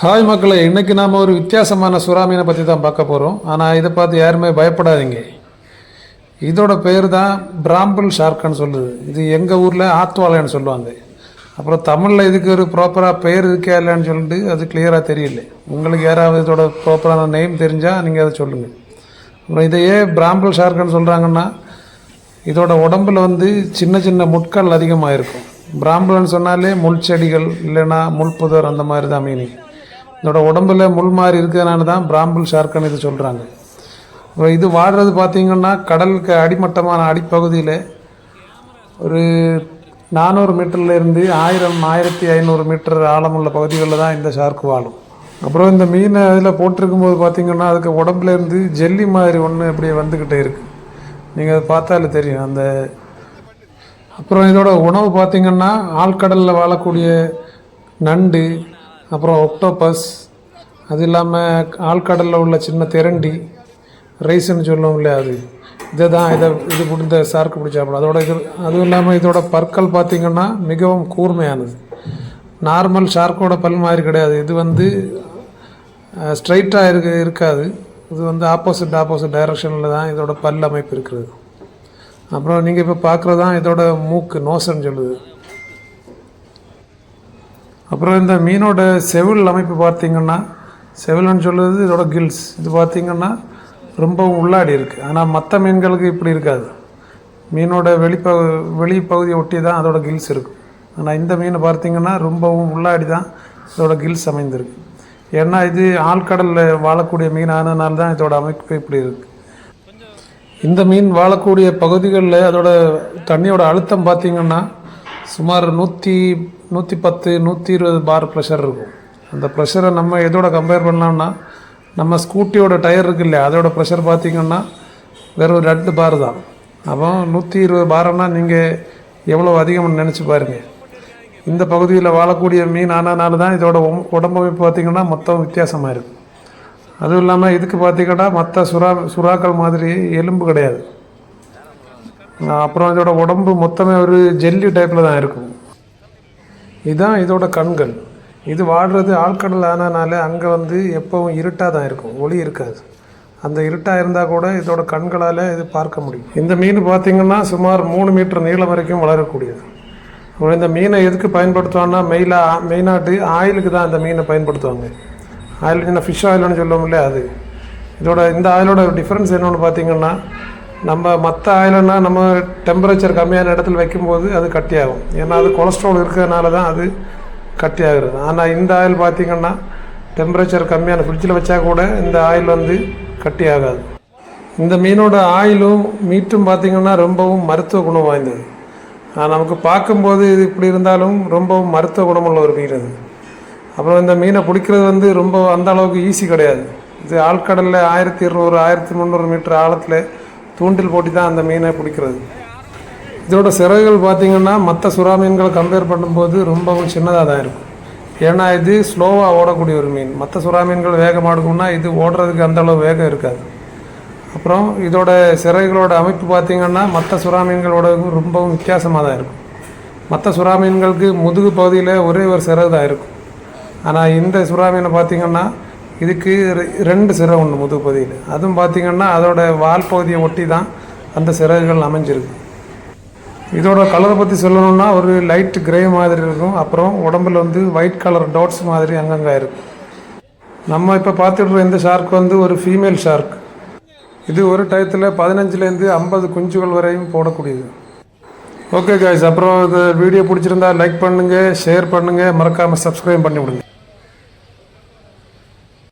Hi மக்களை இன்றைக்கி நாம் ஒரு வித்தியாசமான சுறா மீனை பற்றி தான் பார்க்க போகிறோம் ஆனால் இதை பார்த்து யாருமே பயப்படாதீங்க. இதோட பேர் தான் பிராம்பிள் ஷார்க்குன்னு சொல்லுது. இது எங்கள் ஊரில் ஆத்வாலைன்னு சொல்லுவாங்க. அப்புறம் தமிழில் இதுக்கு ஒரு ப்ராப்பராக பெயர் இருக்கா இல்லைன்னு சொல்லிட்டு அது கிளியராக தெரியல. உங்களுக்கு யாராவது இதோட ப்ராப்பரான நேம் தெரிஞ்சால் நீங்கள் அதை சொல்லுங்கள் அப்புறம் இதையே பிராம்பிள் ஷார்க்குன்னு சொல்கிறாங்கன்னா இதோட உடம்புல வந்து சின்ன சின்ன முட்கள் அதிகமாக இருக்கும் பிராம்பிள்னு சொன்னாலே முள் செடிகள் இல்லைன்னா முள் புதர் அந்த மாதிரி தான் மீனிங். இதோட உடம்புல முள் மாதிரி இருக்கிறதுனால தான் பிராம்பிள் ஷார்க்குன்னு இது சொல்கிறாங்க இது வாடுறது பார்த்தீங்கன்னா கடலுக்கு அடிமட்டமான அடிப்பகுதியில் ஒரு நானூறு மீட்டர்லேருந்து ஆயிரம் ஆயிரத்தி ஐநூறு மீட்டர் ஆழமுள்ள பகுதிகளில் தான் இந்த ஷார்க்கு வாழும். அப்புறம் இந்த மீனை அதில் போட்டிருக்கும் போது பார்த்தீங்கன்னா அதுக்கு உடம்புலேருந்து ஜெல்லி மாதிரி ஒன்று அப்படியே வந்துக்கிட்டே இருக்குது நீங்கள் அதை பார்த்தாலே தெரியும். அந்த அப்புறம் இதோட உணவு பார்த்தீங்கன்னா ஆழ்கடலில் வாழக்கூடிய நண்டு அப்புறம் ஒக்டோபஸ் அது இல்லாமல் ஆழ்கடலில் உள்ள சின்ன திரண்டி ரைஸ்ன்னு சொல்லுவோம் இல்லையா அது? இதை தான் இதை இது பிடிந்த சார்க்கு பிடிச்சாப்பிடும் அதோட இது அதுவும் இல்லாமல் இதோட பற்கள் பார்த்தீங்கன்னா மிகவும் கூர்மையானது. நார்மல் ஷார்க்கோட பல் மாதிரி கிடையாது. இது வந்து ஸ்ட்ரைட்டாக இருக்க இருக்காது. இது வந்து ஆப்போசிட் ஆப்போசிட் டைரக்ஷனில் தான் இதோட பல் அமைப்பு இருக்கிறது. அப்புறம் நீங்கள் இப்போ பார்க்குறது தான் இதோட மூக்கு நோசன்னு சொல்லுது. அப்புறம் இந்த மீனோட செவில் அமைப்பு பார்த்திங்கன்னா செவில்னு சொல்லுறது இதோட கில்ஸ் இது பார்த்திங்கன்னா ரொம்பவும் உள்ளாடி இருக்குது ஆனால் மற்ற மீன்களுக்கு இப்படி இருக்காது. மீனோட வெளிப்பகு வெளிப்பகுதியை ஒட்டி தான் அதோட கில்ஸ் இருக்கும் ஆனால் இந்த மீனை பார்த்தீங்கன்னா ரொம்பவும் உள்ளாடி தான் இதோட கில்ஸ் அமைந்திருக்கு. ஏன்னா இது ஆழ்கடலில் வாழக்கூடிய மீன் ஆனதுனால தான் இதோட அமைப்பு இப்படி இருக்குது இந்த மீன் வாழக்கூடிய பகுதிகளில் அதோட தண்ணியோட அழுத்தம் பார்த்தீங்கன்னா சுமார் நூற்றி நூற்றி பத்து நூற்றி இருபது பார் ப்ரெஷர் இருக்கும். அந்த ப்ரெஷரை நம்ம எதோட கம்பேர் பண்ணலாம்னா நம்ம ஸ்கூட்டியோட டயர் இருக்கு இல்லையா அதோட ப்ரெஷர் பார்த்தீங்கன்னா வெறும் ரெண்டு பார் தான். அப்போ நூற்றி இருபது பாரம்னா நீங்கள் எவ்வளோ அதிகம்னு நினச்சி பாருங்கள் இந்த பகுதியில் வாழக்கூடிய மீன் ஆனதுனால தான் இதோட உடம்பு உடம்பமைப்பு பார்த்திங்கன்னா மொத்தம் வித்தியாசமாக இருக்கும் அதுவும் இல்லாமல் இதுக்கு பார்த்தீங்கன்னா மற்ற சுறா சுறாக்கள் மாதிரி எலும்பு கிடையாது. அப்புறம் இதோட உடம்பு மொத்தமே ஒரு ஜெல்லி டைப்பில் தான் இருக்கும். இதுதான் இதோட கண்கள். இது வாடுறது ஆழ்கடல் ஆனதுனால அங்கே வந்து எப்போவும் இருட்டாக தான் இருக்கும். ஒளி இருக்காது. அந்த இருட்டாக இருந்தால் கூட இதோட கண்களால் இது பார்க்க முடியும். இந்த மீன் பார்த்திங்கன்னா சுமார் மூணு மீட்டர் நீளம் வரைக்கும் வளரக்கூடியது. அப்புறம் இந்த மீனை எதுக்கு பயன்படுத்துவாங்கன்னா மெயிலாக மெயினாட்டு ஆயிலுக்கு தான் இந்த மீனை பயன்படுத்துவாங்க. ஆயில் என்ன ஃபிஷ் ஆயில்னு சொல்லுவோம் இல்லையா அது. இதோட இந்த ஆயிலோட டிஃப்ரென்ஸ் என்னென்னு பார்த்தீங்கன்னா நம்ம மற்ற ஆயிலுன்னா நம்ம டெம்பரேச்சர் கம்மியான இடத்துல வைக்கும்போது அது கட்டியாகும். ஏன்னா அது கொலஸ்ட்ரால் இருக்கிறதுனால தான் அது கட்டியாகிறது. ஆனால் இந்த ஆயில் பார்த்தீங்கன்னா டெம்பரேச்சர் கம்மியான ஃப்ரிட்ஜில் வச்சா கூட இந்த ஆயில் வந்து கட்டி ஆகாது இந்த மீனோட ஆயிலும் மீட்டும் பார்த்தீங்கன்னா ரொம்பவும் மருத்துவ குணம் வாய்ந்தது. நமக்கு பார்க்கும்போது இது இப்படி இருந்தாலும் ரொம்பவும் மருத்துவ குணமுள்ள ஒரு மீன் அது. அப்புறம் இந்த மீனை பிடிக்கிறது வந்து ரொம்ப அந்த அளவுக்கு ஈஸி கிடையாது. இது ஆழ்கடலில் ஆயிரத்தி இருநூறு ஆயிரத்தி முந்நூறு மீட்டர் ஆழத்தில் தூண்டில் போட்டி தான் அந்த மீனை பிடிக்கிறது. இதோட சிறகுகள் பார்த்திங்கன்னா மற்ற சுறா மீன்களை கம்பேர் பண்ணும்போது ரொம்பவும் சின்னதாக தான் இருக்கும். ஏன்னா இது ஸ்லோவாக ஓடக்கூடிய ஒரு மீன். மற்ற சுறா மீன்கள் வேகமாக எடுக்கும்னா இது ஓடுறதுக்கு அந்த அளவு வேகம் இருக்காது. அப்புறம் இதோட சிறகுகளோட அமைப்பு பார்த்திங்கன்னா மற்ற சுறா மீன்களோட ரொம்பவும் வித்தியாசமாக தான் இருக்கும். மற்ற சுறா மீன்களுக்கு முதுகு பகுதியில் ஒரே ஒரு சிறகு தான் இருக்கும். ஆனால் இந்த சுறா மீனை பார்த்தீங்கன்னா இதுக்கு ரெ- ரெண்டு சிறகு ஒன்று முதுகு பகுதியில் அதுவும் பார்த்தீங்கன்னா அதோட வால் பகுதியை ஒட்டி தான் அந்த சிறகுகள் அமைஞ்சிருக்கு. இதோட கலரை பற்றி சொல்லணும்னா ஒரு லைட் கிரே மாதிரி இருக்கும். அப்புறம் உடம்புல வந்து ஒயிட் கலர் டாட்ஸ் மாதிரி அங்கங்கே இருக்கும் நம்ம இப்போ பார்த்துட்டு இந்த ஷார்க் வந்து ஒரு ஃபீமேல் ஷார்க் இது ஒரு டயத்தில் பதினஞ்சுலேருந்து ஐம்பது குஞ்சுகள் வரையும் போடக்கூடியது. ஓகே காய்ஸ் அப்புறம் இந்த வீடியோ பிடிச்சிருந்தா லைக் பண்ணுங்கள் ஷேர் பண்ணுங்கள் மறக்காமல் சப்ஸ்கிரைப் பண்ணி விடுங்க.